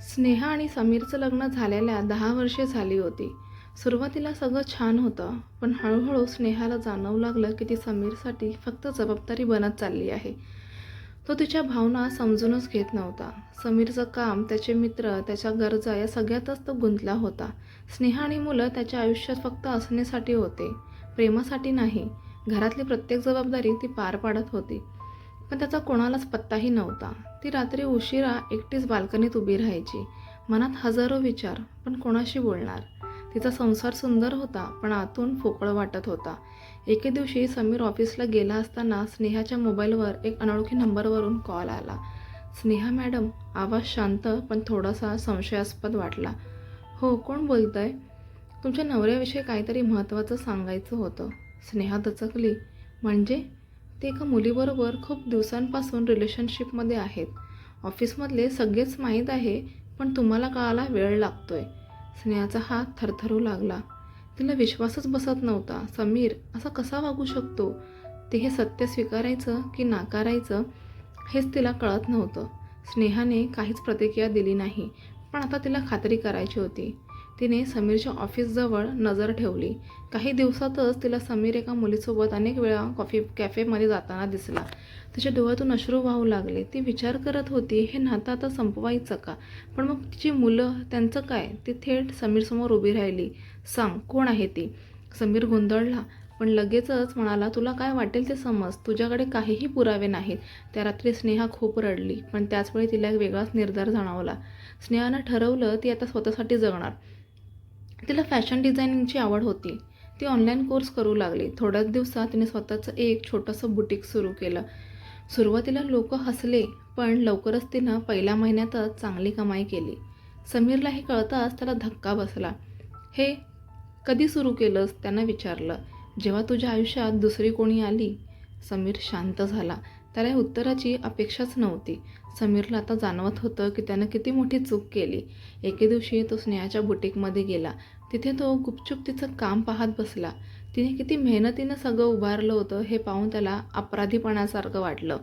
स्नेहा आणि समीरचं लग्न झालेल्या दहा वर्षे झाली होती. सुरुवातीला सगळं छान होतं पण हळूहळू स्नेहाला जाणवू लागलं की ती समीरसाठी फक्त जबाबदारी बनत चालली आहे. तो तिच्या भावना समजूनच घेत नव्हता. समीरचं काम त्याचे मित्र त्याच्या गरजा या सगळ्यातच तो गुंतला होता. स्नेहा आणि मुलं त्याच्या आयुष्यात फक्त असण्यासाठी होते प्रेमासाठी नाही. घरातली प्रत्येक जबाबदारी ती पार पाडत होती. पण त्याचा कोणालाच पत्ताही नव्हता. ती रात्री उशिरा एकटीच बाल्कनीत उभी राहायची. मनात हजारो विचार पण कोणाशी बोलणार? तिचा संसार सुंदर होता पण आतून फोकळ वाटत होता. एके दिवशी समीर ऑफिसला गेला असताना स्नेहाच्या मोबाईलवर एक अनोळखी नंबरवरून कॉल आला. स्नेहा मॅडम आवाज शांत पण थोडासा संशयास्पद वाटला. हो कोण बोलतंय? तुमच्या नवऱ्याविषयी काहीतरी महत्त्वाचं सांगायचं होतं. स्नेहा दचकली. म्हणजे? ते एका मुलीबरोबर खूप दिवसांपासून रिलेशनशिपमध्ये आहेत. ऑफिसमधले सगळेच माहीत आहे पण तुम्हाला कळायला वेळ लागतो आहे स्नेहाचा हात थरथरू लागला. तिला विश्वासच बसत नव्हता. समीर असा कसा वागू शकतो? ते हे सत्य स्वीकारायचं की नाकारायचं हेच तिला कळत नव्हतं. स्नेहाने काहीच प्रतिक्रिया दिली नाही पण आता तिला खात्री करायची होती. तिने समीरच्या ऑफिसजवळ नजर ठेवली. काही दिवसातच तिला समीर एका मुलीसोबत अनेक वेळा कॉफी कॅफेमध्ये जाताना दिसला. तिच्या डोळ्यातून अश्रू वाहू लागले. ती विचार करत होती हे नातं आता संपवायचं का? पण मग तिची मुलं त्यांचं काय ती थेट समीरसमोर उभी राहिली. सांग कोण आहे ती समीर गोंधळला. पण लगेचच म्हणाला तुला काय वाटेल ते समज. तुझ्याकडे काहीही पुरावे नाहीत त्या रात्री स्नेहा खूप रडली पण त्याचवेळी तिला एक वेगळाच निर्धार जाणवला. स्नेहानं ठरवलं ती आता स्वतःसाठी जगणार. तिला फॅशन डिझायनिंगची आवड होती. ती ऑनलाईन कोर्स करू लागली. थोड्याच दिवसात तिने स्वतःचं एक छोटंसं बुटीक सुरू केलं. सुरुवातीला लोक हसले पण लवकरच तिनं पहिल्या महिन्यातच चांगली कमाई केली. समीरला हे कळताच त्याला धक्का बसला. हे कधी सुरू केलंस? त्यानं विचारलं. जेव्हा तुझ्या आयुष्यात दुसरी कोणी आली? समीर शांत झाला. त्याला या उत्तराची अपेक्षाच नव्हती. समीरला आता जाणवत होतं की त्यानं किती मोठी चूक केली. एके दिवशी तो स्नेहाच्या बुटीकमध्ये गेला. तिथे तो गुपचूप तिचं काम पाहत बसला. तिने किती मेहनतीनं सगळं उभारलं होतं हे पाहून त्याला अपराधीपणासारखं वाटलं.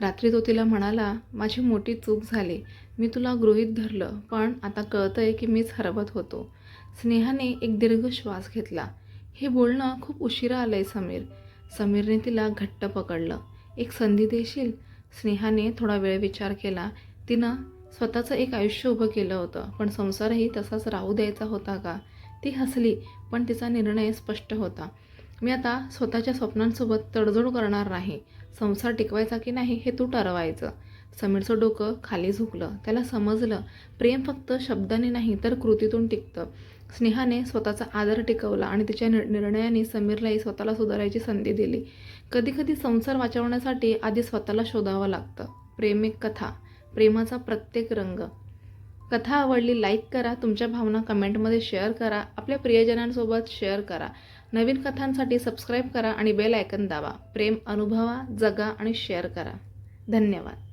रात्री तो तिला म्हणाला माझी मोठी चूक झाली. मी तुला गृहीत धरलं पण आता कळतंय की मीच हरवत होतो. स्नेहाने एक दीर्घ श्वास घेतला. हे बोलणं खूप उशिरा आहे समीर. समीरने तिला घट्ट पकडलं. एक संधी देशील? स्नेहाने थोडा वेळ विचार केला. तिनं स्वतःचं एक आयुष्य उभं केलं होतं पण संसारही तसाच राहू द्यायचा होता का? ती हसली पण तिचा निर्णय स्पष्ट होता. मी आता स्वतःच्या स्वप्नांसोबत तडजोड करणार नाही. संसार टिकवायचा की नाही हे तू ठरवायचं. समीरचं डोकं खाली झुकलं. त्याला समजलं प्रेम फक्त शब्दाने नाही तर कृतीतून टिकतं. स्नेहाने स्वतःचा आदर टिकवला आणि तिच्या नि निर्णयाने समीरलाही स्वतःला सुधारायची संधी दिली. कधीकधी संसार वाचवण्यासाठी आधी स्वतःला शोधावं लागतं. प्रेमिक कथा प्रेमाचा प्रत्येक रंग. कथा आवडली लाईक करा. तुमच्या भावना कमेंटमध्ये शेअर करा. आपल्या प्रियजनांसोबत शेअर करा. नवीन कथांसाठी सबस्क्राईब करा आणि बेल आयकन दाबा. प्रेम अनुभवा जगा आणि शेअर करा. धन्यवाद.